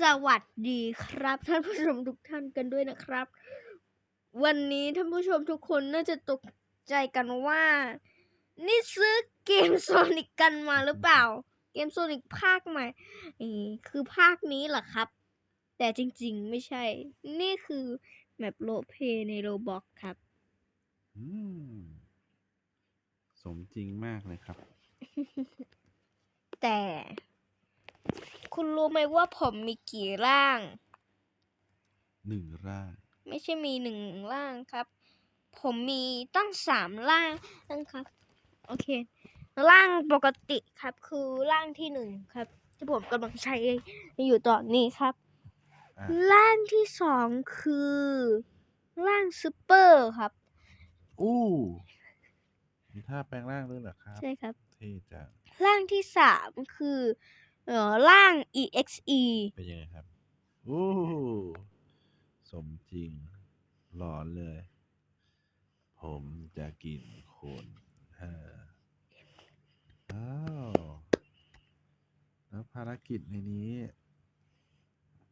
สวัสดีครับท่านผู้ชมทุกท่านกันด้วยนะครับ วันนี้ท่านผู้ชมทุกคนน่าจะตกใจกันว่า นี่ซื้อเกมโซนิกกันมาหรือเปล่า เกมโซนิกภาคใหม่เออคือภาคนี้เหรอครับ แต่จริงๆไม่ใช่ นี่คือแมปโลเพในโรบอกครับอืมสมจริงมากเลยครับ แต่ คุณรู้ไหมว่าผมมีกี่ร่าง หนึ่งร่าง ไม่ใช่มีหนึ่งร่างครับ ผมมีตั้งสามร่างนะครับ โอเค ร่างปกติครับคือร่างที่หนึ่งครับ ที่ผมกำลังใช้อยู่ตอนนี้ครับ อะ ร่างที่สองคือ ร่างซูเปอร์ครับ อู้มีท่าแปลงร่างด้วยเหรอครับ ใช่ครับเท่จังร่างที่สามคือ เอ่อร่าง EXE เป็นยังไงครับอู้สมจริงหลอนเลย ผมจะกินคนเอออ้าวแล้วภารกิจในนี้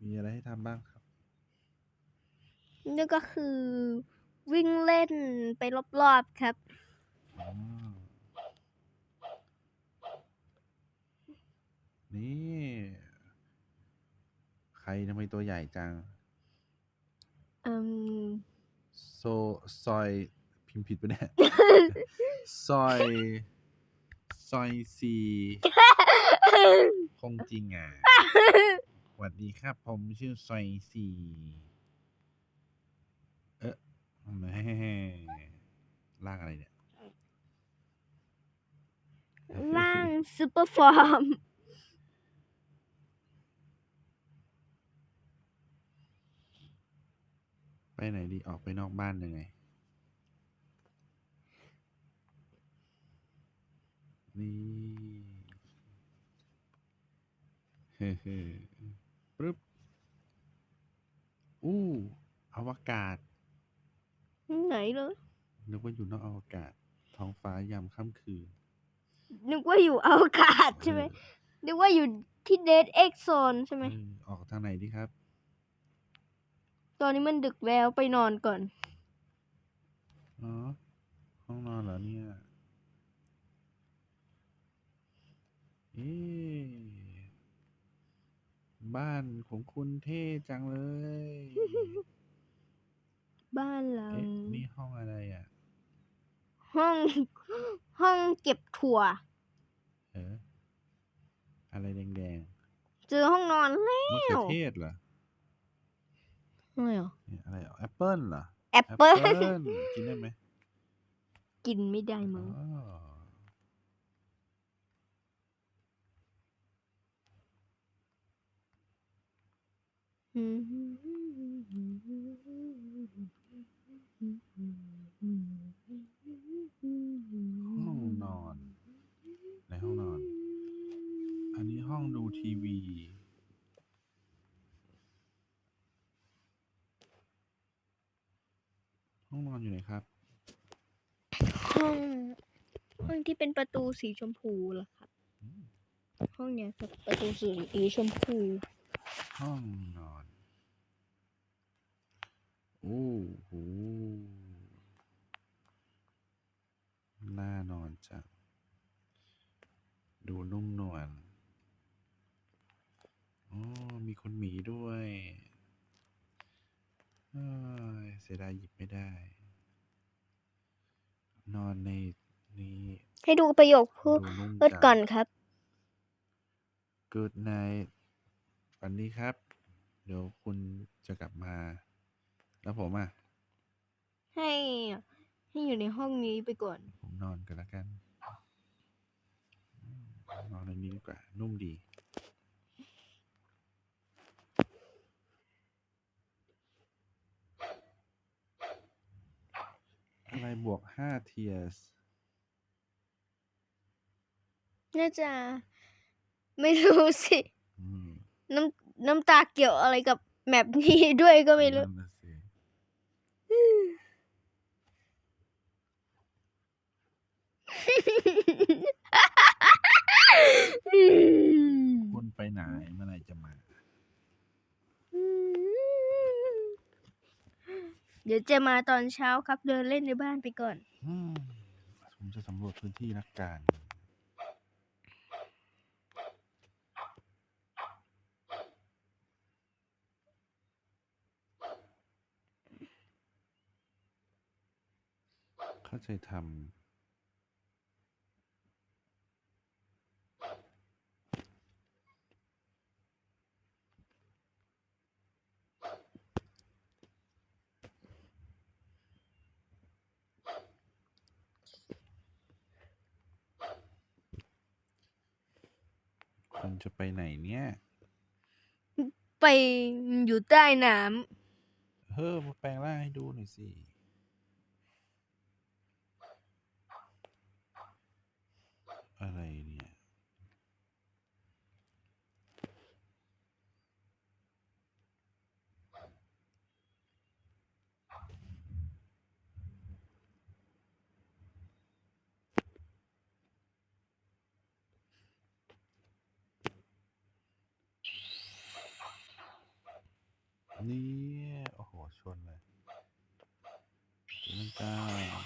มีอะไรให้ทำบ้างครับนี่ก็คือวิ่งเล่นไปรอบๆครับ อ๋อ นี่ ใครทำไมตัวใหญ่จัง อืม โซซอยพิมพ์ผิดปะเนี่ย ซอยซอยซีคงจริงอะสวัสดีครับ ผมชื่อซอยซีเอ๊ะแหม่ลากอะไรเนี่ย ร่างซูเปอร์ฟอร์ม ไปไหนดีออกไปนอกบ้านยังไง นี่เฮ้เฮ้ปึ๊บอู้อวกาศ ไหนเลยนึกว่าอยู่นอกอวกาศ ท้องฟ้ายามค่ำคืน นึกว่าอยู่อวกาศใช่ไหมเออนึกว่าอยู่ที่เดทเอ็กโซนใช่ไหมเออออกทางไหนดีครับ ตอนนี้มันดึกแล้วไปนอนก่อน อ๋อห้องนอนเหรอเนี่ยเอ๊ะบ้านของคุณเท่จังเลย บ้านเราเอ๊ะนี่ห้องอะไรอะ ห้อง ห้องเก็บถั่ว เออ อะไรแดงเจอห้องนอนแล้ๆมะเขือเทศเหรอ อะไรเหรอเนี่ยอะไรแอปเปิลเหรอแอปเปิ้ลลกินได้ไหมกินไม่ได้อ๋มั้งอห้องนอน ในห้องนอน อันนี้ห้องดูทีวี ห้องนอนอยู่ไหนครับ ห้องห้องที่เป็นประตูสีชมพูเหรอครับอืมห้องเนี้ยครับประตูสีชมพู ห้องนอน โอ้โหน่านอนจังดูนุ่มนวลอ๋อมีคนหมีด้วย เอ้ยเสียดายหยิบไม่ได้ นอนในนี้ให้ดูประโยคพูดดูนุ่มเอิดจังก่อนครับ Good night ฝันดีครับ เดี๋ยวคุณจะกลับมา แล้วผมอะ ให้ให้อยู่ในห้องนี้ไปก่อน ผมนอนกันแล้วกันอืมนอนในนี้ดีกว่า นุ่มดี อะไรบวกห้าเทียสน่าจะ ไม่รู้สิ อืมน้ำน้ำตาเกี่ยวอะไรกับแมปนี้ด้วยก็ไม่รู้ นั่นน่ะสิคุณไปไหนเมื่อไหร่จะมา เดี๋ยวจะมาตอนเช้าครับเดินเล่นในบ้านไปก่อน อืมผมจะสำรวจพื้นที่นักการ เข้าใจทำ คุณจะไปไหนเนี่ย ไปอยู่ใต้น้เฮ้อมาแปลงร่างให้ดูหน่อยสิ อะไรเนี่ยเนี่ยโอ้โห ชนเลย ตีลังกา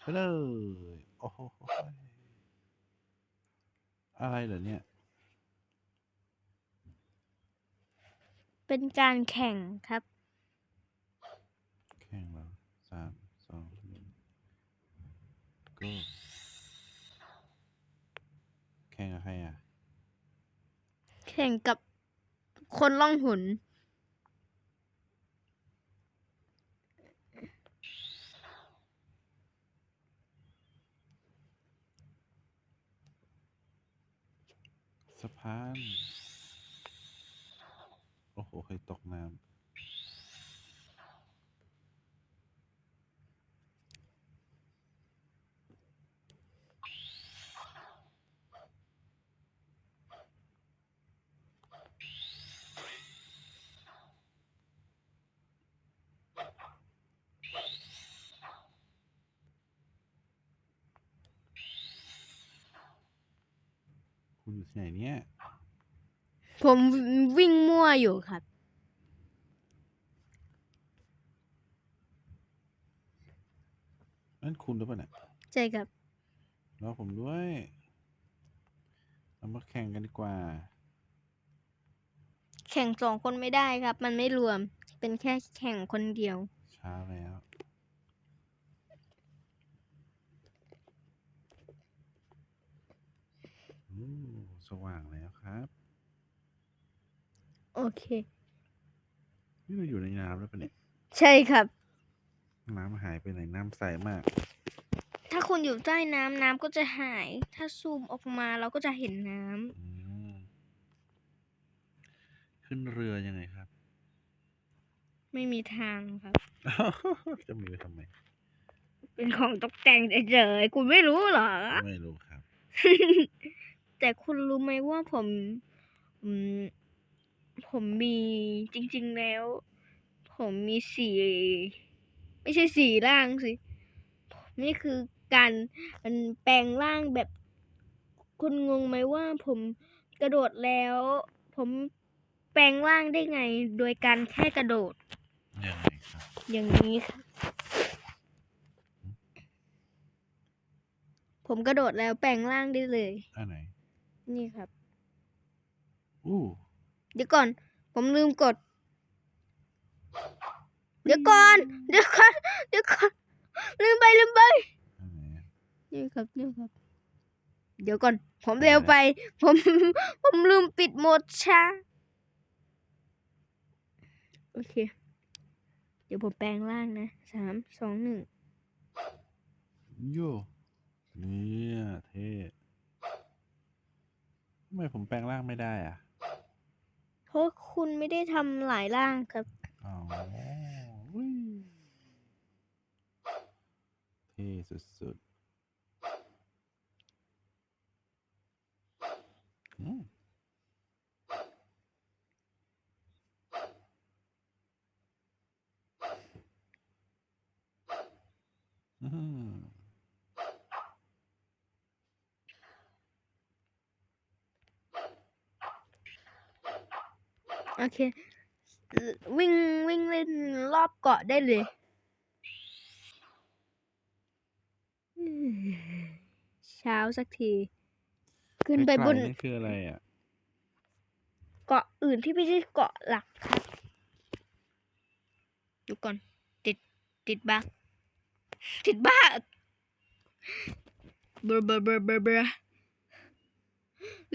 ไปเลยโอ้โหอะไรเหรอเนี่ยำเป็นการแข่งครับ แข่งแล้วสามสองหนึ่ง go แข่งกับใครอะ แข่งกับคนล่องหน สะพาน โอ้โห ใครตกน้ำ อยู่ที่ไหนเนี่ย ผมวิ่งมั่วอยู่ครับ นั่นคุณหรือเปล่าเนี่ยใช่ครับ รอผมด้วย เรามาแข่งกันดีกว่า แข่งสองคนไม่ได้ครับ มันไม่รวม เป็นแค่แข่งคนเดียวเช้าแล้วอู้ สว่างแล้วครับโอเค นี่เราอยู่ในน้ำแล้วปะเนี่ย ใช่ครับ น้ำหายไปไหนน้ำใสมาก ถ้าคุณอยู่ใต้น้ำน้ำก็จะหาย ถ้าซูมออกมาเราก็จะเห็นน้ำอืมขึ้นเรือยังไงครับ ไม่มีทางครับ จะมีไปทำไม เป็นของตกแต่งเฉยๆคุณไม่รู้เหรอ ไม่รู้ครับ แต่คุณรู้ไหมว่าผมอืมผมมีจริง ๆแล้ว ผมมีสี่ไม่ใช่สี่ร่างสินี่คือการมันแปลงร่างแบบ คุณงงไหมว่าผมกระโดดแล้ว ผมแปลงร่างได้ไง โดยการแค่กระโดด ยังไงครับ อย่างนี้ครับผมกระโดดแล้วแปลงร่างได้เลยอันไหน นี่ครับอู้เดี๋ยวก่อน ผมลืมกด เดี๋ยวก่อน เดี๋ยวก่อน เดี๋ยวก่อน ลืมไปลืมไปอันไหนอะนี่ครับนี่ครับ เดี๋ยวก่อน ผมเร็วไป ผม ผมลืมปิดโหมดช้า โอเค เดี๋ยวผมแปลงร่างนะ สาม สอง หนึ่ง โย เนี่ยเท่ ทำไมผมแปลงร่างไม่ได้อะ เพราะคุณไม่ได้ทำหลายร่างครับ อ๋ออุ้ยเท่สุดๆอืมอืม โอเค วิ่งวิ่งเล่นรอบเกาะได้เลยอืมเช้าสักที ขึ้นไปบนไกลๆนี่คืออะไรอะ เกาะอื่นที่ไม่ใช่เกาะหลักครับดูก่อน ติดติดบักติดบักเบอร์เบอร์เบอร์เบอร์เบอร์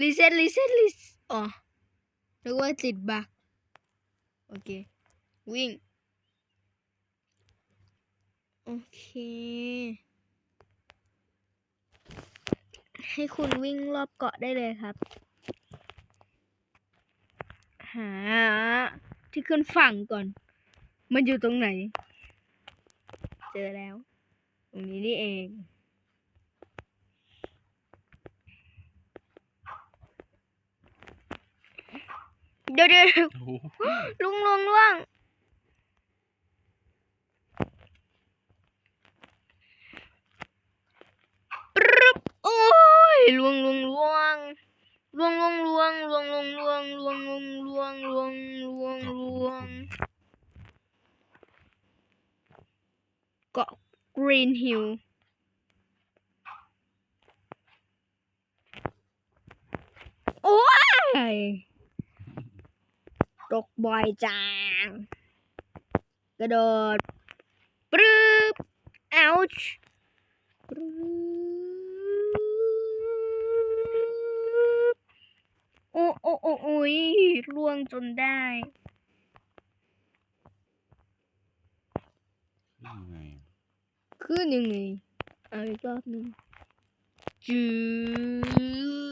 รีเซ็ตรีเซ็ตรีอ๋อ นึกว่าติดบักโอเค วิ่ง โอเค ให้คุณวิ่งรอบเกาะได้เลยครับ หา ที่ขึ้นฝั่งก่อน มันอยู่ตรงไหน เจอแล้ว ตรงนี้นี่เอง เดี๋ยวเดี๋ยวโอ้โหลุงลุงล่วงปรึบโอ้ยล่วงล่วงล่วงล่วงล่วงล่วงล่วงล่วงล่วงล่วงล่วงล่วงล่วงล่วงเกาะกรีนฮิลโอ้ย ตก บ่อยจัง กระโดดปรึบเอาช์ปรึบโอ้โอ้โอ้โอ้ยล่วงจนได้ยังไงขึ้นยังไงเอาอีกรอบหนึ่งจืบ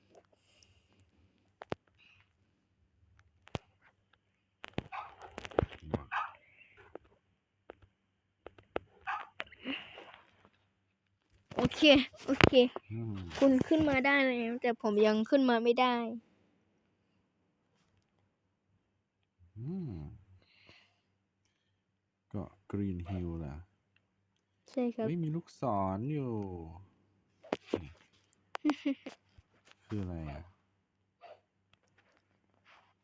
โอเค โอเคอืมคุณขึ้นมาได้แล้วแต่ผมยังขึ้นมาไม่ได้อืมเกาะกรีนฮิลล่ะ ใช่ครับ ไม่มีลูกศรอยู่นี่คืออะไรอะ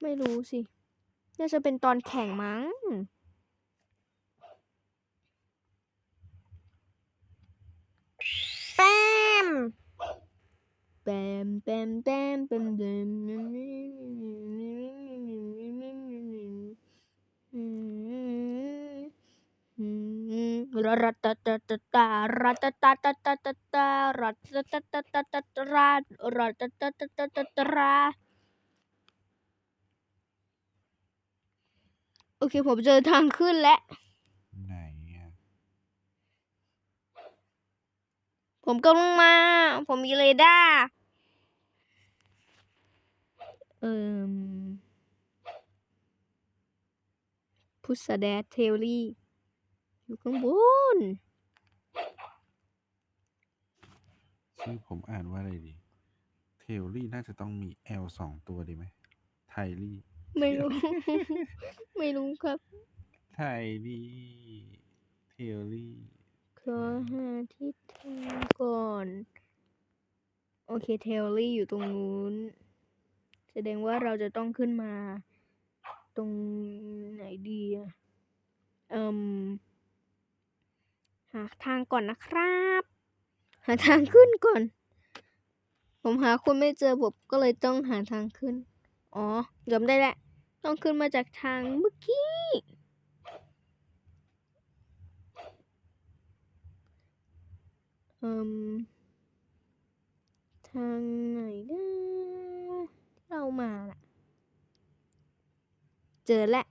ไม่รู้สิ น่าจะเป็นตอนแข่งมั้ง ปมแปมแปมแปมแปมรัตตะตะตะตารัตตะตะตะตะตะตารัตตะตะตะตะตะตะรารัตตะตะตะตะตะตะราโอเค ผมเจอทางขึ้นแล้วไหนอะผมกำลังมา ผมมีเรดาร์เอ่ มพุทธแดดเทลลี่ อยู่ข้างบน ชื่อผมอ่านว่าอะไรดี เทลลี่น่าจะต้องมี L สองตัวดีไหม ไทลี่ ไม่รู้ ไม่รู้ครับไทลี่ เทลลี่ขอหาที่ทางก่อน โอเค เทลลี่อยู่ตรงนู้น แสดงว่าเราจะต้องขึ้นมา ตรงไหนดีอะเอ่มหาทางก่อนนะครับ หาทางขึ้นก่อน ผมหาคนไม่เจอผมก็เลยต้องหาทางขึ้น อ๋อจำได้แหละ ต้องขึ้นมาจากทางเมื่อกี้ เอ่มทางไหนนะที่ เรามาน่ะ เจอแล้ว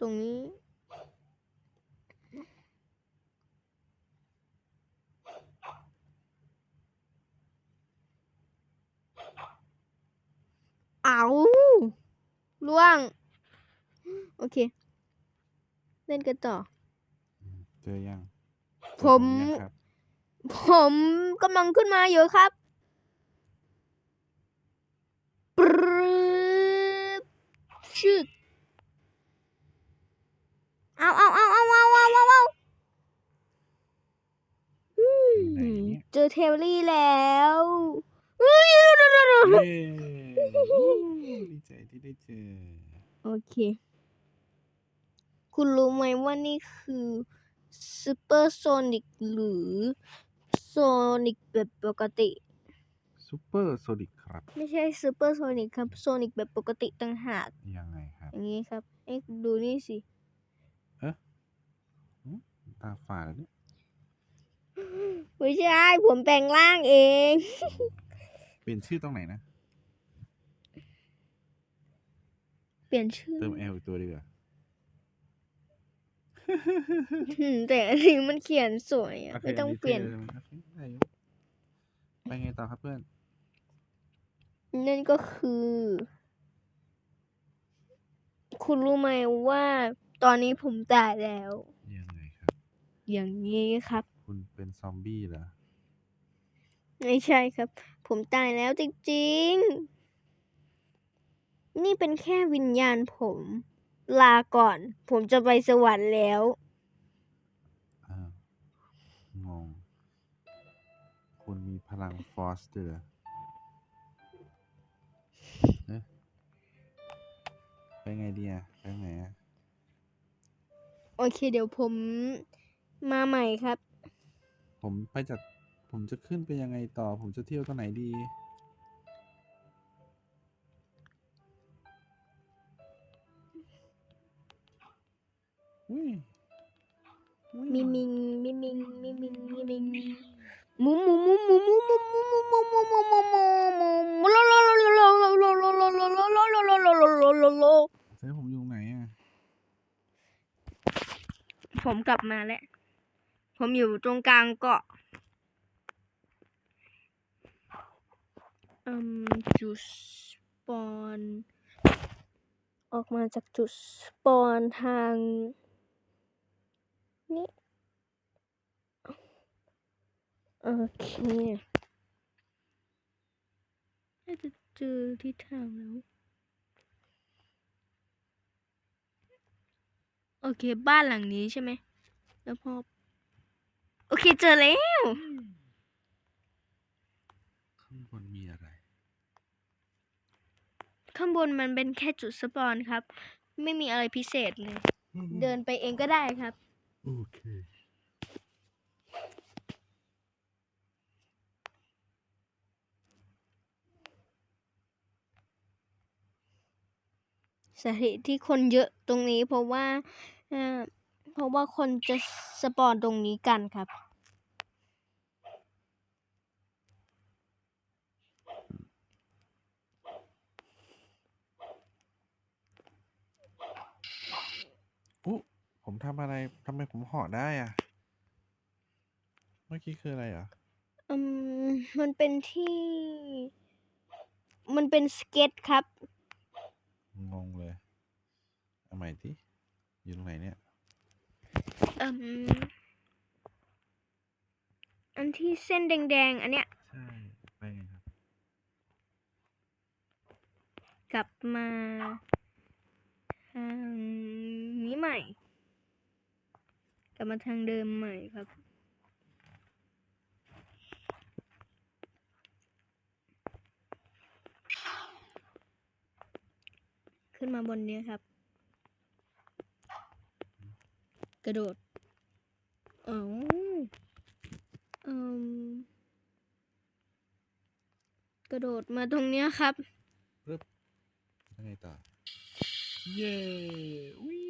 ตรงนี้ เอาล่วง โอเค เล่นกันต่อ เจอยัง ผม เจอยังครับ ผมกำลังขึ้นมาอยู่ครับ บชึกเอาเอาเอาเอาเอาเอาเอาเอาเจอเทลลี่แล้วเฮ้ยเดี๋ยวเดี๋ยวเดี๋ยวเดี๋ยวเย้อู้ดีใจที่ได้เจอ โอเค คุณรู้ไหมว่านี่คือซูเปอร์โซนิกหรือโซนิกแบบปกติซูเปอร์โซนิก ครับ ไม่ใช่ซูเปอร์โซนิกครับโซนิกแบบปกติต่างหาก ยังไงครับ อย่างนี้ครับ เอ็กดูนี่สิตาฝาดแล้วเนี่ยไม่ใช่ ผมแปลงร่างเอง เปลี่ยนชื่อตรงไหนนะ เปลี่ยนชื่อ เติม L อีกตัวดีกว่าหืมแต่อันนี้มันเขียนสวยอะโคไม่ต้องนนี้เปลี่ยนท่โอเคได้อยู่ไปไงต่อครับเพื่อน นั่นก็คือ คุณรู้ไหมว่าตอนนี้ผมตายแล้ว ยังไงครับ อย่างนี้ครับ คุณเป็นซอมบี้เหรอ ไม่ใช่ครับ ผมตายแล้วจริงๆ นี่เป็นแค่วิญญาณผม ลาก่อน ผมจะไปสวรรค์แล้ว อ้าว งง คุณมีพลังฟอสด้วยเหรอเอ๊ ไปไงดีอะไปไหนอะโอเค เดี๋ยวผมมาใหม่ครับ ผมไปจาก ผมจะขึ้นไปยังไงต่อ ผมจะเที่ยวตรงไหนดี อุ้ยอุ้ยมิมิงมิมิงมิมิงมิมิงหมูหมูหมูหมูหมูหมูหมูหมูหมูหมูหมูหมูหมูหมูโลโลโลโลโลโลโลโลโลโลโลโลโลโลโลโลโลโล เฮ้ผมอยู่ไหนอะ ผมกลับมาแล้ว ผมอยู่ตรงกลางเกาะอืมจุดสปอนออกมาจากจุดสปอนทางนี้โอเคน่าจะเจอที่ทางแล้ว โอเค บ้านหลังนี้ใช่ไหม แล้วพอ โอเคเจอแล้ว ข้างบนมีอะไร ข้างบนมันเป็นแค่จุดสปอนครับ ไม่มีอะไรพิเศษเลย เดินไปเองก็ได้ครับ โอเค สาเหตุที่คนเยอะตรงนี้เพราะว่าเอ่อเพราะว่าคนจะสปอนตรงนี้กันครับ อุ๊ผมทำอะไรทำไมผมเหาะได้อะ เมื่อกี้คืออะไรเหรอะอืมมันเป็นที่ มันเป็นสเก็ตครับ งงเลย เอา ใหม่ที่อยู่ตรงไหนเนี่ยอืมอันที่เส้นแดงๆ อันเนี้ย ใช่ไปไงครับกลับมาทางนี้ใหม่ กลับมาทางเดิมใหม่ครับ ขึ้นมาบนนี้ครับ ก ระโดดอ๋ออืมกระโดดมาตรงเนี้ยครับปึ๊บยังไงต่อ เย้วิ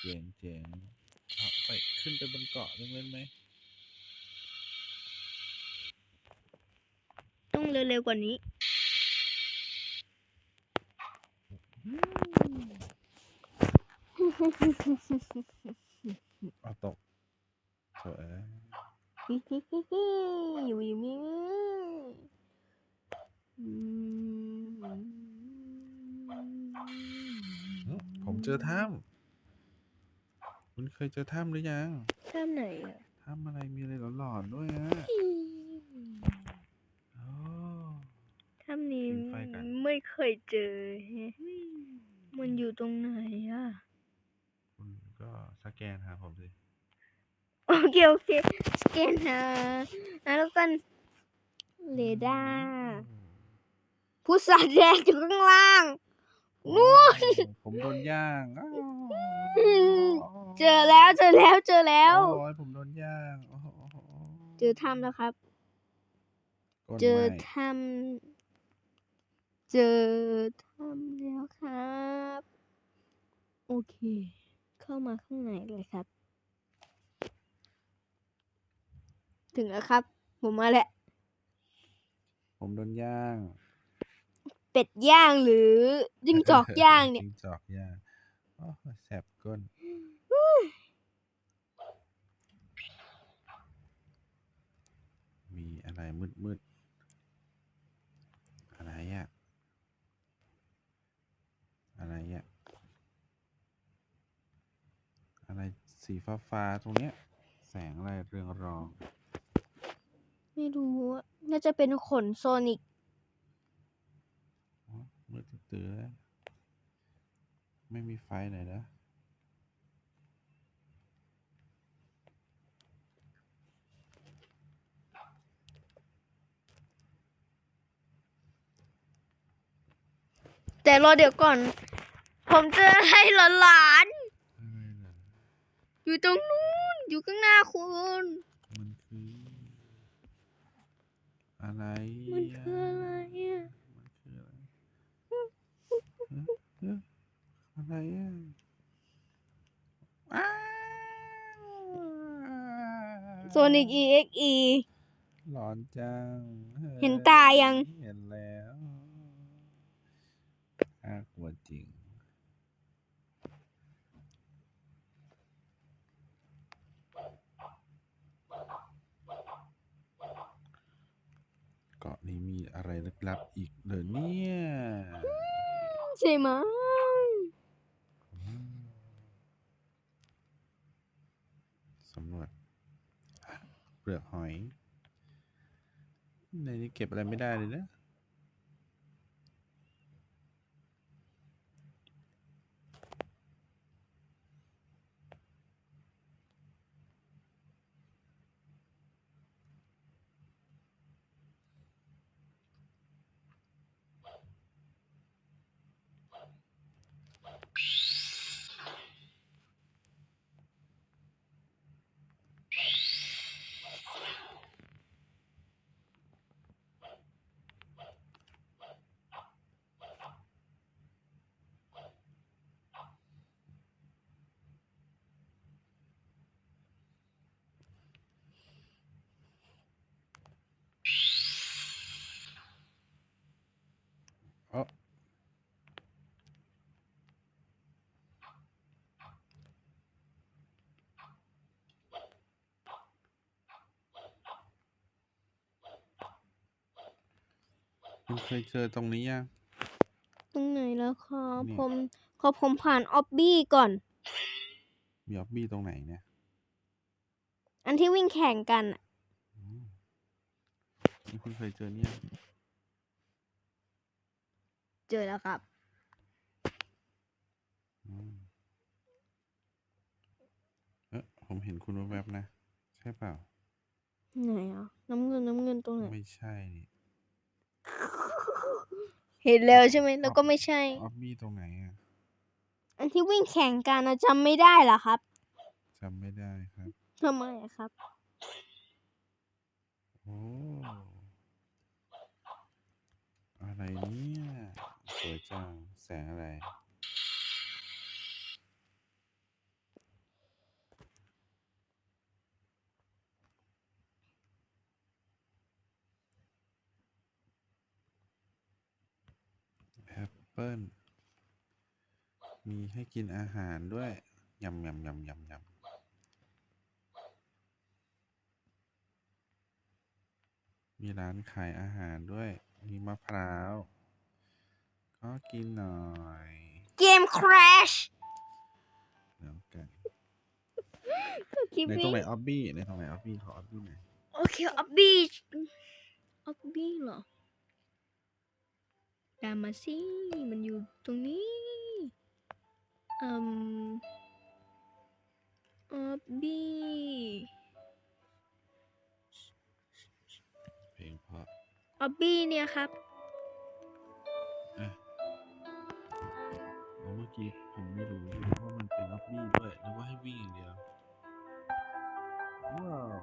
เจ๋งเจ๋งเอาไปขึ้นไปบนเกาะเล่นๆไหม ต้องเร็วๆกว่านี้ เอาตกโถ่เอ้ยอยู่อย่างนี้อืมหึผมเจอถ้ำคุณเคยเจอถ้ำหรือยังท่ามไหนอะถ้ำอะไรมีอะไรหลอนๆด้วยอะโอ้ท่ามไม่เคยเจอ มันอยู่ตรงไหนอะ ก็สแกนหาผมสิโอเคโอเคสแกนหาแล้วกันเรดาร์ผู้สาแดงอยู่ข้างล่างนู่นผมโดนย่างอ้าวเจอแล้วเจอแล้วเจอแล้ว โอ้ยผมโดนย่างโอ้โหเจอถ้ำแล้วครับก้นเจอไหม้ถ้ำเจอถ้ำแล้วครับ โอเค เข้ามาข้างในเลยครับ ถึงแล้วครับ ผมมาแล้ว ผมโดนย่างเป็ดย่างหรือจิ้งจอกย่างเนี่ย จิ้งจอกย่างโอ้ยแสบก้น มีอะไรมืดมืดๆอะไรอะ อะไรอะ อะไร สีฟ้าฟ้าๆตรงเนี้ย แสงอะไรเรืองรอง ไม่รู้อะน่าจะเป็นขนโซนิกอ๋อมืดตื้อๆแล้วไม่มีไฟไหนนะแต่รอเดี๋ยวก่อน ผมเจอให้หลานอะไรน่ะๆ อยู่ตรงนู้น อยู่ข้างหน้าคุณ มันคือ อะไรมันคืออะไรอะมันคืออะไรเอ๊ะอะไรอะอ้าวโซนิก EXE ร้อนจังเห็นตายัง เห็นแล้วน่ากลัวจริง กาะนี้มีอะไรลึกลับอีกเหรอเนี่ยใช่ไหมอืมสำรวจอะเปลือกหอย ในนี้เก็บอะไรไม่ได้เลยนะ คุณเคยเจอตรงนี้ยังตรงไหนแล้วครับนี่ผมขอผมผ่านออบบี้ก่อน มีออบบี้ตรงไหนเนี่ย อันที่วิ่งแข่งกันอะอืมนี่คุณเคยเจอเนี่ยงเจอแล้วครับ อืมเอ๊ะผมเห็นคุณแวบๆนะ ใช่เปล่า ไหนอะ น้ำเงินน้ำเงินตรงไหน ไม่ใช่นี่ เห็นแล้วใช่ไหมแล้วก็ไม่ใช่ ออบบี้ตรงไหนอะอันที่วิ่งแข่งกันอะจำไม่ได้เหรอครับจำไม่ได้ครับ ทำไมอะครับ โอ้อะไรเนี่ยสวยจังแสงอะไร แอป เปิ้ลมีให้กินอาหารด้วยยำยำยำยำยำมีร้านขายอาหารด้วย มีมะพร้าว ก็กินหน่อย เกม crash แล้วกันคลิปในตรงนี้ไหนออบบี้ในตรงไหนออบบี้ขอออบบี้หน่อยโอเคออบบี้ออบบี้เหรอ ตามมาสิ มันอยู่ตรงนี้อืมออบบี้เพลงเพราะออบบี้เนี่ยครับ อะแล้วเมื่อกี้ผมไม่รู้ว่ามันเป็นล็อบบี้ด้วยนึกว่าให้วิ่งอย่างเดียว ว้าว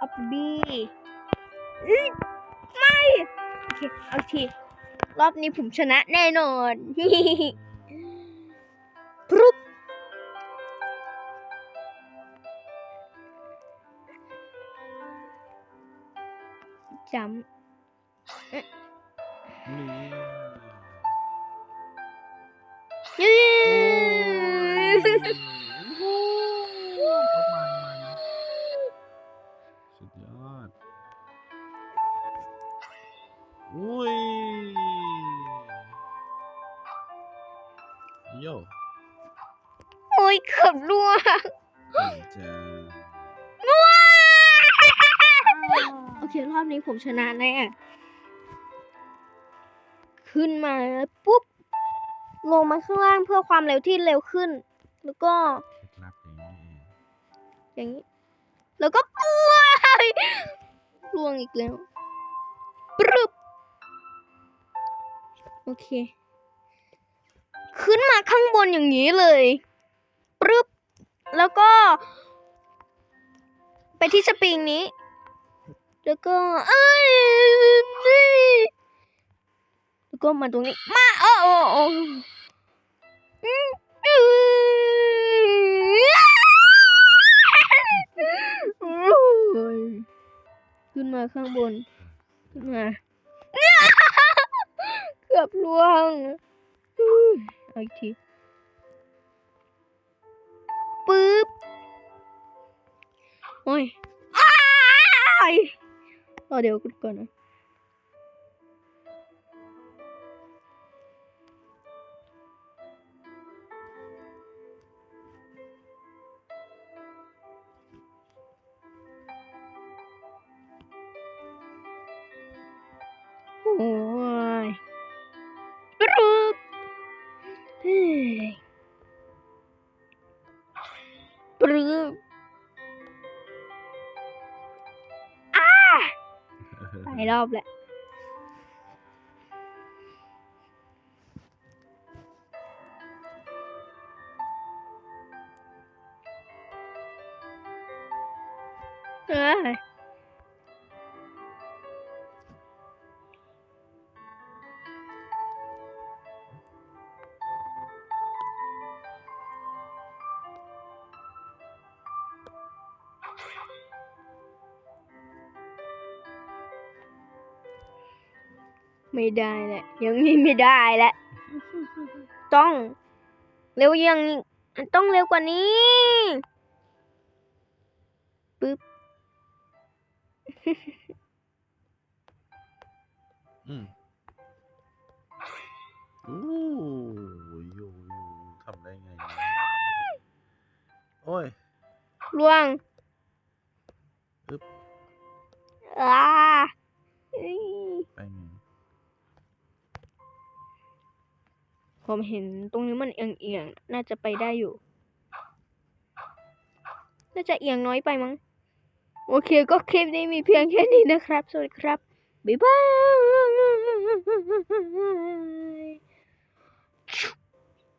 ออบบี้อื้อไม่โอ เคเอาอีกทีรอบนี้ผมชนะแน่นอนพรุบจนี่ำยื ขึ้นมาปุ๊บลงมาข้างล่างเพื่อความเร็วที่เร็วขึ้น แล้วก็ เคล็ดลับอย่างนี้เองอย่างนี้ แล้วก็ปุ้ยล่วงอีกแล้วปรึบโอเค ขึ้นมาข้างบนอย่างนี้เลยปรึบแล้วก็ ไปที่สปริงนี้ แล้วก็เอ้ยนี่แล้ว ก็มาตรงนี้ มาโอ้โอ้โอ้ขึ้นมาข้างบน ขึ้นมา เกือบล่วงอีกทีปึ๊บ โอ้ยอ้ายรอเดี๋ยวก่อนนะ โอ้ยปรึบเฮ้ยปรึบอ้าหลายรอบแหละ ไม่ได้แหละยังนี้ไม่ได้แหละต้องเร็วยังต้องเร็วกว่านี้ปึ๊บอืมโอ้ยโยโยทำได้ไงเนี่ยโอ้ยล่วงปึ๊บอ่า ผมเห็นตรงนี้มันเอียงๆน่าจะไปได้อยู่ น่าจะเอียงน้อยไปมั้ง โอเคก็คลิปนี้มีเพียงแค่นี้นะครับ สวัสดีครับ บ๊ายบาย